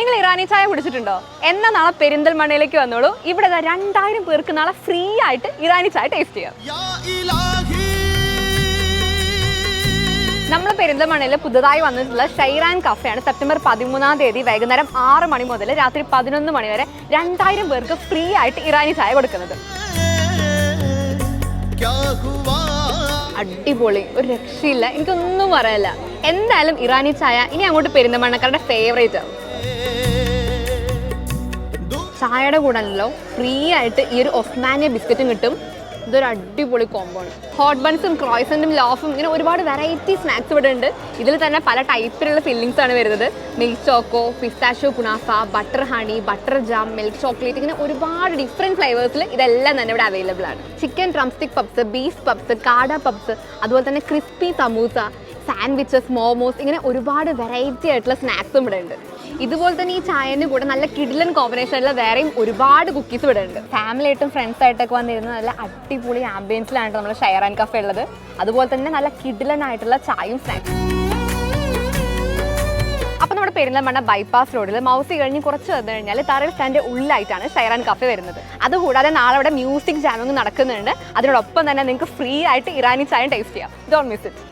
നിങ്ങൾ ഇറാനി ചായ കുടിച്ചിട്ടുണ്ടോ? എന്നാ നാളെ പെരിന്തൽമണ്ണയിലേക്ക് വന്നോളൂ. ഇവിടെ രണ്ടായിരം പേർക്ക് നാളെ ഫ്രീ ആയിട്ട് ഇറാനി ചായ ടേസ്റ്റ് ചെയ്യാം. നമ്മൾ പെരിന്തൽമണ്ണയിൽ പുതുതായി വന്നിട്ടുള്ള ഷൈറാൻ കഫയാണ് സെപ്റ്റംബർ പതിമൂന്നാം തീയതി വൈകുന്നേരം ആറ് മണി മുതൽ രാത്രി പതിനൊന്ന് മണി വരെ രണ്ടായിരം പേർക്ക് ഫ്രീ ആയിട്ട് ഇറാനി ചായ കൊടുക്കുന്നത്. അടിപൊളി. ഒരു രക്ഷയില്ല. എനിക്കൊന്നും പറയല്ല എന്തായാലും ഇറാനി ചായ ഇനി അങ്ങോട്ട് പെരിന്തൽമണ്ണക്കാരുടെ ഫേവറേറ്റ് ആവും ചായയുടെ കൂടെ ഉണ്ടല്ലോ ഫ്രീ ആയിട്ട് ഈ ഒരു ഒസ്മാനിയ ബിസ്ക്കറ്റും കിട്ടും. ഇതൊരു അടിപൊളി കോമ്പോണ് ഹോട്ട് ബൺസും ക്രോയ്സന്റും ലോഫും ഇങ്ങനെ ഒരുപാട് വെറൈറ്റി സ്നാക്സ് ഇവിടെ ഉണ്ട്. ഇതിൽ തന്നെ പല ടൈപ്പിലുള്ള ഫില്ലിങ്സ് ആണ് വരുന്നത്. Milk choco pistachio kunafa butter honey butter jam milk chocolate ഇങ്ങനെ ഒരുപാട് ഡിഫറെന്റ് ഫ്ലേവേഴ്സിൽ ഇതെല്ലാം തന്നെ ഇവിടെ അവൈലബിൾ ആണ്. Chicken drumstick puffs beef puffs കാട പപ്സ് അതുപോലെ തന്നെ ക്രിസ്പി സമൂസ സാൻഡ്വിച്ചസ് മോമോസ് ഇങ്ങനെ ഒരുപാട് വെറൈറ്റി ആയിട്ടുള്ള സ്നാക്സും ഇവിടെ ഉണ്ട്. ഇതുപോലെ തന്നെ ഈ ചായന്റെ കൂടെ നല്ല കിഡിലൻ കോമ്പിനേഷനിലുള്ള വേറെയും ഒരുപാട് കുക്കീസ് ഇവിടെ ഫാമിലി ആയിട്ടും ഫ്രണ്ട്സ് ആയിട്ടൊക്കെ വന്നിരുന്ന നല്ല അടിപൊളി ആംബിയൻസിലാണ് നമ്മൾ ഷെയർ ആൻഡ് കഫേ ഉള്ളത്. അതുപോലെ തന്നെ നല്ല കിഡിലൻ ആയിട്ടുള്ള ചായയും സ്നാക്സും അപ്പോൾ നമ്മുടെ പെരിന്തൽമണ്ണ ബൈപ്പാസ് റോഡിൽ മൗസി കഴിഞ്ഞ് കുറച്ച് വന്നു കഴിഞ്ഞാൽ തറയിൽ സ്റ്റാൻഡ് ഉള്ളിലായിട്ടാണ് ആൻഡ് കഫേ വരുന്നത്. അതുകൂടാതെ നാളെ അവിടെ മ്യൂസിക് ജാമിങ് നടക്കുന്നുണ്ട്. അതിനോടൊപ്പം തന്നെ നിങ്ങൾക്ക് ഫ്രീ ആയിട്ട് ഇറാനി ചായ ടേസ്റ്റ് ചെയ്യാം. Don't miss it